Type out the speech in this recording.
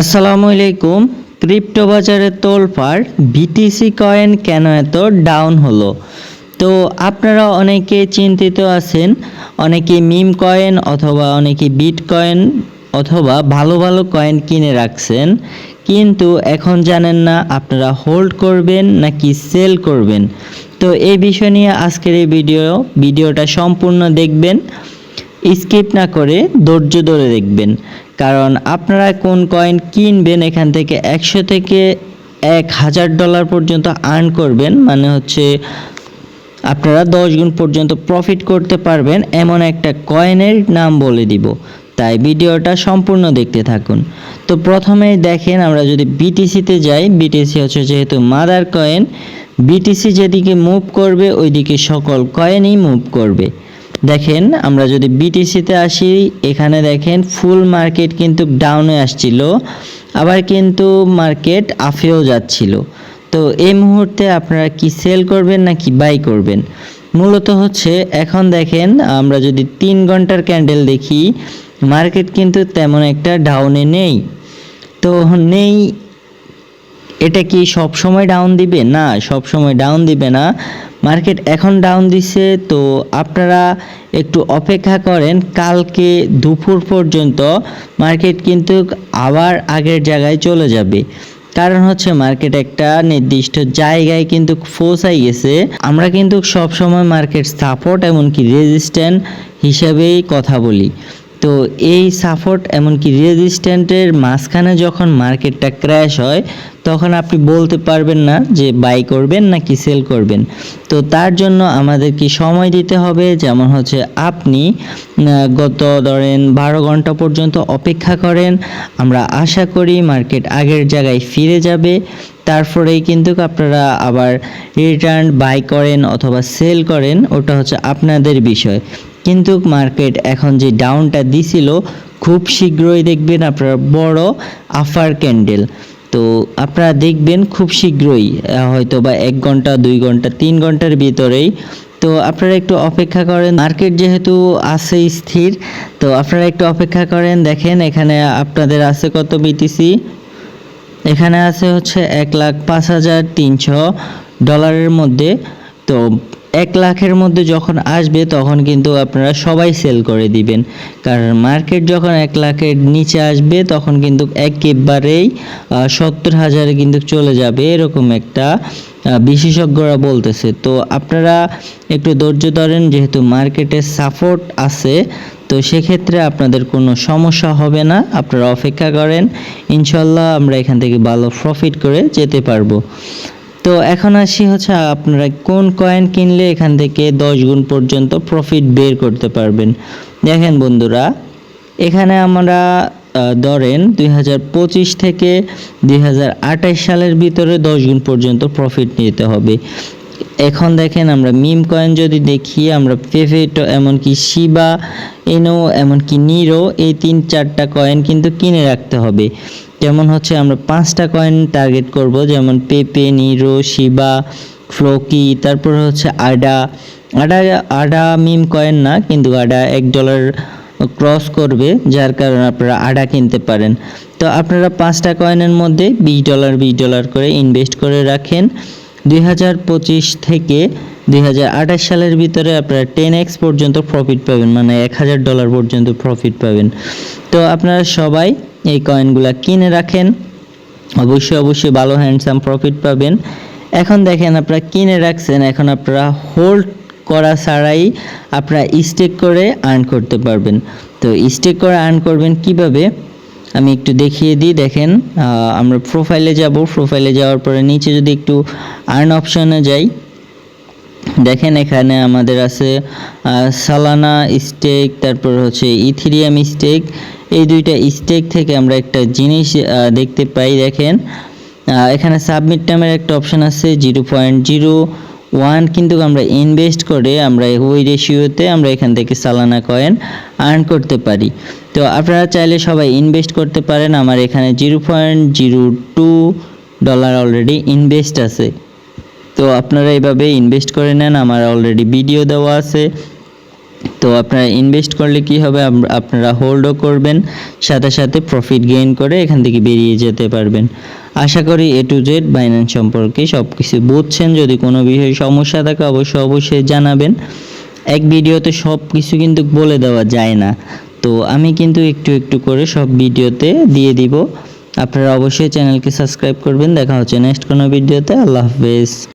আসসালামু আলাইকুম। ক্রিপ্টো বাজারে তোলপাড় বিটিসি কয়েন কেন এত ডাউন হলো? তো আপনারা অনেকে চিন্তিত আছেন, অনেকে মিম কয়েন অথবা অনেকে বিট কয়েন অথবা ভালো ভালো কয়েন কিনে রাখছেন, কিন্তু এখন জানেন না আপনারা হোল্ড করবেন নাকি সেল করবেন। তো এই বিষয় নিয়ে আজকের এই ভিডিও ভিডিওটা সম্পূর্ণ দেখবেন স্কিপ না করে ধৈর্য ধরে দেখবেন। কারণ আপনারা কোন কয়েন কিনবেন এখান থেকে একশো থেকে এক হাজার ডলার পর্যন্ত আর্ন করবেন মানে হচ্ছে আপনারা দশ গুণ পর্যন্ত প্রফিট করতে পারবেন, এমন একটা কয়েনের নাম বলে দিব। তাই ভিডিওটা সম্পূর্ণ দেখতে থাকুন। তো প্রথমেই দেখেন আমরা যদি বিটিসিতে যাই বিটিসি হচ্ছে যেহেতু মাদার কয়েন বিটিসি যেদিকে মুভ করবে, ওইদিকে সকল কয়েনই মুভ করবে। দেখেন, আমরা যদি বিটিসিতে আসি, এখানে দেখেন ফুল মার্কেট কিন্তু ডাউনে আসছিল, আবার কিন্তু মার্কেট আফেও যাচ্ছিল। তো এই মুহূর্তে আপনারা কি সেল করবেন নাকি বাই করবেন? মূলত হচ্ছে এখন দেখেন, আমরা যদি তিন ঘণ্টার ক্যান্ডেল দেখি মার্কেট কিন্তু তেমন একটা ডাউনে নেই। তো নেই এটা কি সব সময় ডাউন দিবে? না, সব সময় ডাউন দিবে না। মার্কেট এখন ডাউন দিছে, তো আপনারা একটু অপেক্ষা করেন, কালকে দুপুর পর্যন্ত মার্কেট কিন্তু আবার আগের জায়গায় চলে যাবে। কারণ হচ্ছে মার্কেট একটা নির্দিষ্ট জায়গায় কিন্তু পৌঁছাই গেছে। আমরা কিন্তু সব সময় মার্কেট সাপোর্ট এমনকি রেজিস্ট্যান্ট হিসাবেই কথা বলি। তো এই সাপোর্ট এমনকি রেজিস্ট্যান্টের মাঝখানে যখন মার্কেটটা ক্র্যাশ হয়, তখন আপনি বলতে পারবেন না যে বাই করবেন নাকি সেল করবেন। তো তার জন্য আমাদের কি সময় দিতে হবে, যেমন হচ্ছে আপনি গত ধরেন বারো ঘণ্টা পর্যন্ত অপেক্ষা করেন, আমরা আশা করি মার্কেট আগের জায়গায় ফিরে যাবে। তারপরেই কিন্তু আপনারা আবার রিটার্ন বাই করেন অথবা সেল করেন, ওটা হচ্ছে আপনাদের বিষয়। কিন্তু মার্কেট এখন যে ডাউনটা দিছিল, খুব শীঘ্রই দেখবেন আপনারা বড় আফার ক্যান্ডেল তো আপনারা দেখবেন খুব শীঘ্রই হয়তো বা এক ঘণ্টা, দুই ঘণ্টা, তিন ঘণ্টার ভিতরেই। তো আপনারা একটু অপেক্ষা করেন মার্কেট যেহেতু আছে স্থির, তো আপনারা একটু অপেক্ষা করেন, দেখেন এখানে আপনাদের আছে কত বিটিসি এখানে আছে হচ্ছে এক লাখ পাঁচ হাজার তিনশো ডলারের মধ্যে। তো এক লাখের মধ্যে যখন আসবে, তখন কিন্তু আপনারা সবাই সেল করে দিবেন। কারণ মার্কেট যখন এক লাখের নিচে আসবে, তখন কিন্তু একেবারেই সত্তর হাজারে কিন্তু চলে যাবে এরকম একটা বিশেষজ্ঞরা বলতেছে। তো আপনারা একটু ধৈর্য ধরেন, যেহেতু মার্কেটে সাপোর্ট আছে, তো সেক্ষেত্রে আপনাদের কোনো সমস্যা হবে না। আপনারা অপেক্ষা করেন, ইনশাল্লাহ আমরা এখান থেকে ভালো প্রফিট করে যেতে পারব। তো এখন আসি হচ্ছে আপনারা কোন কয়েন কিনলে এখান থেকে দশ গুণ পর্যন্ত প্রফিট বের করতে পারবেন। দেখেন বন্ধুরা, এখানে আমরা ধরেন দুই হাজার পঁচিশ থেকে দুই হাজার আঠাশ সালের ভিতরে দশ গুণ পর্যন্ত প্রফিট নিতে হবে। এখন দেখেন আমরা মিম কয়েন যদি দেখি, আমরা পেভেটো এমনকি শিবা এনো এমনকি নিরো এই তিন চারটা কয়েন কিন্তু কিনে রাখতে হবে। যেমন হচ্ছে আমরা পাঁচটা কয়েন টার্গেট করব, যেমন পেপে নিরো শিবা ফ্লোকি তারপর হচ্ছে আডা আডা আডা মিম কয়েন না, কিন্তু আডা এক ডলার ক্রস করবে, যার কারণে আপনারা আডা কিনতে পারেন। তো আপনারা পাঁচটা কয়েনের মধ্যে বিশ ডলার বিশ ডলার করে ইনভেস্ট করে রাখেন। দুই হাজার পঁচিশ থেকে দুই হাজার আঠাশ সালের ভিতরে আপনারা টেন এক্স পর্যন্ত প্রফিট পাবেন মানে এক হাজার ডলার পর্যন্ত প্রফিট পাবেন। তো আপনারা সবাই এই কয়েনগুলা কিনে রাখেন। অবশ্যই অবশ্যই ভালো হ্যান্ডসাম প্রফিট পাবেন। এখন দেখেন আপনারা কিনে রাখছেন, এখন আপনারা হোল্ড করা ছাড়াই আপনারা স্টেক করে আর্ন করতে পারবেন। তো স্টেক করে আর্ন করবেন কীভাবে? আমি একটু দেখিয়ে দিই, দেখেন আমরা প্রোফাইলে যাব। প্রোফাইলে যাওয়ার পরে নিচে যদি একটু আর্ন অপশনে যাই দেখেন এখানে আমাদের আছে সালানা স্টেক তারপর হচ্ছে ইথিরিয়াম স্টেক এই দুইটা স্টেক থেকে আমরা একটা জিনিস দেখতে পাই, দেখেন। এখানে সাবমিট নামের একটা অপশন আছে জিরো পয়েন্ট জিরো ওয়ান কিন্তু আমরা ইনভেস্ট করে আমরা ওই রেশিওতে আমরা এখান থেকে সালানা কয়েন আর্ন করতে পারি। তো আপনারা চাইলে সবাই ইনভেস্ট করতে পারেন। আমার এখানে zero point zero two dollar already invest আছে। তো আপনারা এইভাবে ইনভেস্ট করে নেন, আমার অলরেডি ভিডিও দেওয়া আছে। তো আপনারা ইনভেস্ট করলে কি হবে? আপ- আপনারা হোল্ডও করবেন, সাথে সাথে প্রফিট গেইন করে এখান থেকে বেরিয়ে যেতে পারবেন। আশা করি এ টু জেড বাইন্যান্স সম্পর্কে সব কিছু বুঝছেন। যদি কোনো বিষয়ে সমস্যা থাকে অবশ্যই অবশ্যই জানাবেন। এক ভিডিওতে সব কিছু কিন্তু বলে দেওয়া যায় না। তো আমি কিন্তু একটু একটু করে সব ভিডিওতে দিয়ে দিব। আপনারা অবশ্যই চ্যানেলকে সাবস্ক্রাইব করবেন। দেখা হচ্ছে নেক্সট কোনো ভিডিওতে। আল্লাহ হাফেজ।